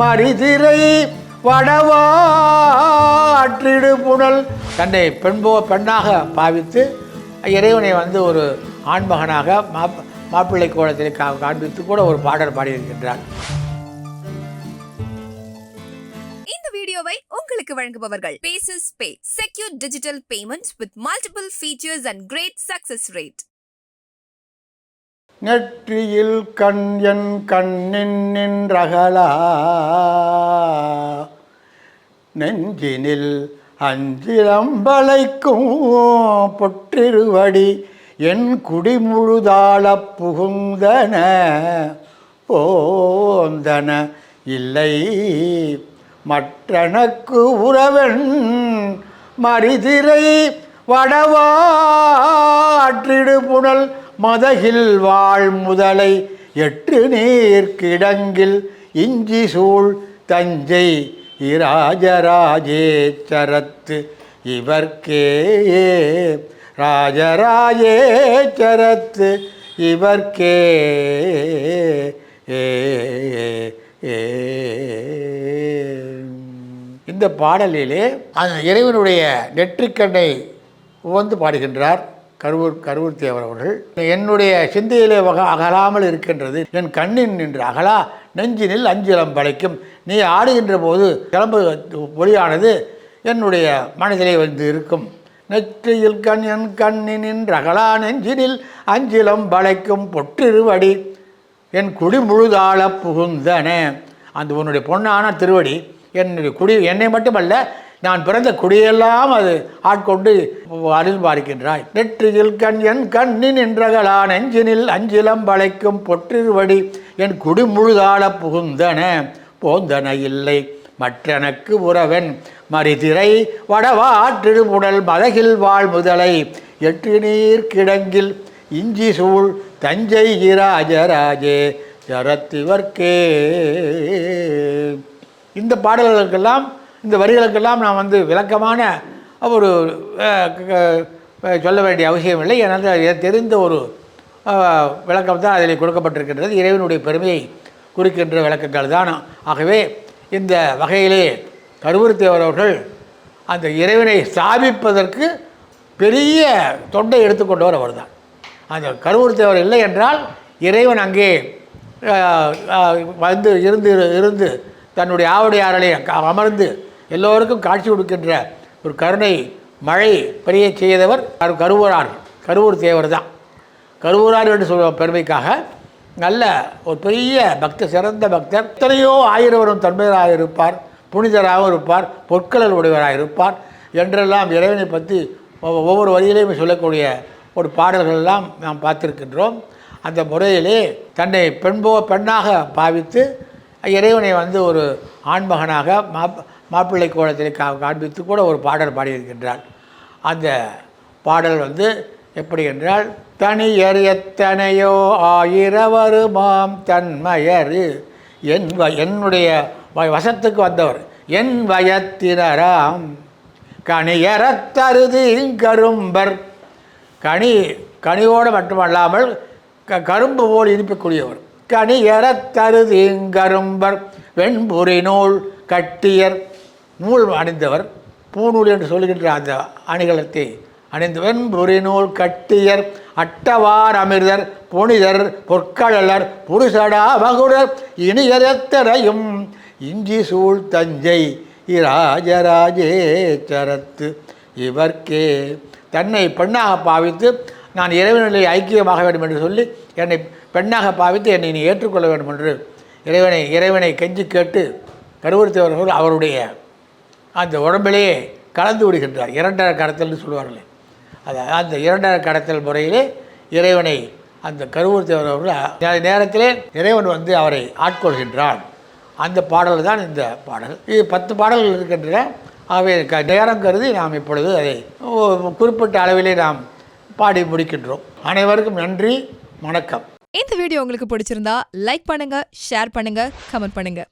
மரிதிரை வடவாற்றிடு புனல். தன்னை பெண்போ பெண்ணாக பாவித்து இறைவனை வந்து ஒரு ஆண்மகனாக மாப் மாப்பிள்ளை கோலத்தில் கா காண்பித்து கூட ஒரு பாடல் பாடியிருக்கின்றார். இந்த வீடியோவை உங்களுக்கு வழங்குபவர்கள் bases pay secure digital payments with multiple features and great success rate நெற்றியில் கண் என் கண்ணின் நின்றகலா. நெஞ்சினில் அஞ்சிலம்பலைக்கும் பொற்றிருவடி என் குடிமுழுதாள புகுந்தன. போந்தன இல்லை. மற்றனக்கு உறவன் மரிதிரை வடவாற்றிடு புனல் மதகில் வாழ் முதலை எட்டு நீர் கிடங்கில் இஞ்சி சூழ் தஞ்சை இராஜராஜேச்சரத்து. இவர்க்கே ராஜராஜேச்சரத்து. இவர்க்கே ஏ ஏ. இந்த பாடலிலே அந்த இறைவனுடைய நெற்றிக்கண்ணை உவந்து பாடுகின்றார். கருவூர் கருவூர் தேவர் அவர்கள் என்னுடைய சிந்தையிலே வக அகலாமல் இருக்கின்றது. என் கண்ணின் நின்று அகலா நெஞ்சினில் அஞ்சிலம் படைக்கும். நீ ஆடுகின்ற போது கிளம்பு ஒளியானது என்னுடைய மனதிலே வந்து இருக்கும். நெற்றியில் கண் என் கண்ணின் நின்று அகலா நெஞ்சினில் அஞ்சிலம் படைக்கும் பொற்றிருவடி என் குடி முழுதாள புகுந்தன. அந்த உன்னுடைய பொண்ணான திருவடி என்னுடைய குடி என்னை மட்டுமல்ல நான் பிறந்த குடியெல்லாம் அது ஆட்கொண்டு அருள் பார்க்கின்றாய் நெற்றியில் கண் என் கண்ணின் என்றகலா நெஞ்சினில் அஞ்சிலம் பழைக்கும் பொற்றிருவடி என் குடிமுழுதாள புகுந்தன போந்தன இல்லை. மற்றனக்கு உறவன் மரிதிரை வடவாற்றிடுமுடல் மதகில் வாழ் முதலை எட்டு நீர் கிடங்கில் இஞ்சி சூழ் தஞ்சை இராஜராஜே ஜரத்திவர்க்கே இந்த பாடல்களுக்கெல்லாம் இந்த வரிகளுக்கெல்லாம் நான் வந்து விளக்கமான ஒரு சொல்ல வேண்டிய அவசியம் இல்லை. ஏன்னா அது தெரிந்த ஒரு விளக்கம் தான் அதில் கொடுக்கப்பட்டிருக்கின்றது. இறைவனுடைய பெருமையை குறிக்கின்ற விளக்கங்கள் தான். ஆகவே இந்த வகையிலே கருவூர்த்தேவர் அவர்கள் அந்த இறைவனை ஸ்தாபிப்பதற்கு பெரிய தொண்டை எடுத்துக்கொண்டவர் அவர்தான். அந்த கருவூர் தேவர் இல்லை என்றால் இறைவன் அங்கே வந்து இருந்து இருந்து தன்னுடைய ஆவடியாரலை அமர்ந்து எல்லோருக்கும் காட்சி கொடுக்கின்ற ஒரு கருணை மழை பெரிய செய்தவர் கருவூரார். கருவூர் தேவர் தான். கருவூரார் என்று சொல்ல பெருமைக்காக நல்ல ஒரு பெரிய பக்தர் சிறந்த பக்தர் எத்தனையோ ஆயிரவரும் தன்மையராக இருப்பார் புனிதராகவும் இருப்பார் பொற்களல் உடையவராக இருப்பார் என்றெல்லாம் இறைவனை பற்றி ஒவ்வொ- ஒவ்வொரு வரியிலையும் சொல்லக்கூடிய ஒரு பாடல்கள் எல்லாம் நாம் பார்த்திருக்கின்றோம். அந்த முறையிலே தன்னை பெண்போ பெண்ணாக பாவித்து இறைவனை வந்து ஒரு ஆண்மகனாக மாப் மாப்பிள்ளை கோலத்தில் கா காண்பித்து கூட ஒரு பாடல் பாடியிருக்கின்றார். அந்த பாடல் வந்து எப்படி என்றால் தனியர் எத்தனையோ ஆயிரவருமாம் தன்மயரு என் வ என்னுடைய வ- வசத்துக்கு வந்தவர் என் வயத்தினராம். கணியறத்தருதி கரும்பர் கனி கனியோடு மட்டுமல்லாமல் க கரும்பு போல் இனிக்கக்கூடியவர் கனியறத்தருதி கரும்பர் வெண்புரி நூல் கட்டியர். நூல் அணிந்தவர் பூநூல் என்று சொல்கின்ற அந்த அணிகலத்தை அணிந்து வெண்புரி நூல் கட்டியர். அட்டவார் அமிர்தர் புனிதர் பொற்களர் புருஷடா மகுடர் இனியரத்தரையும் இஞ்சி சூழ் தஞ்சை இராஜராஜேச்சரத்து இவர்க்கே. தன்னை பெண்ணாக பாவித்து நான் இறைவனிலே ஐக்கியமாக வேண்டும் என்று சொல்லி என்னை பெண்ணாக பாவித்து என்னை நீ ஏற்றுக்கொள்ள வேண்டும் என்று இறைவனை இறைவனை கெஞ்சி கேட்டு கருவறுத்தவர்கள் அவருடைய அந்த உடம்பிலேயே கலந்து விடுகின்றார். இரண்டரை கடத்தல்னு சொல்லுவார்களே அது அந்த இரண்டரை கடத்தல் முறையிலே இறைவனை அந்த கருவூர் அவர்கள் நேரத்திலே இறைவன் வந்து அவரை ஆட்கொள்கின்றான். அந்த பாடல் தான் இந்த பாடல் இது பத்து பாடல்கள் இருக்கின்றன. ஆகவே க நேரம் கருதி நாம் இப்பொழுது அதை குறிப்பிட்ட அளவிலே நாம் பாடி முடிக்கின்றோம். அனைவருக்கும் நன்றி வணக்கம். இந்த வீடியோ உங்களுக்கு பிடிச்சிருந்தா லைக் பண்ணுங்க ஷேர் பண்ணுங்க கமெண்ட் பண்ணுங்க.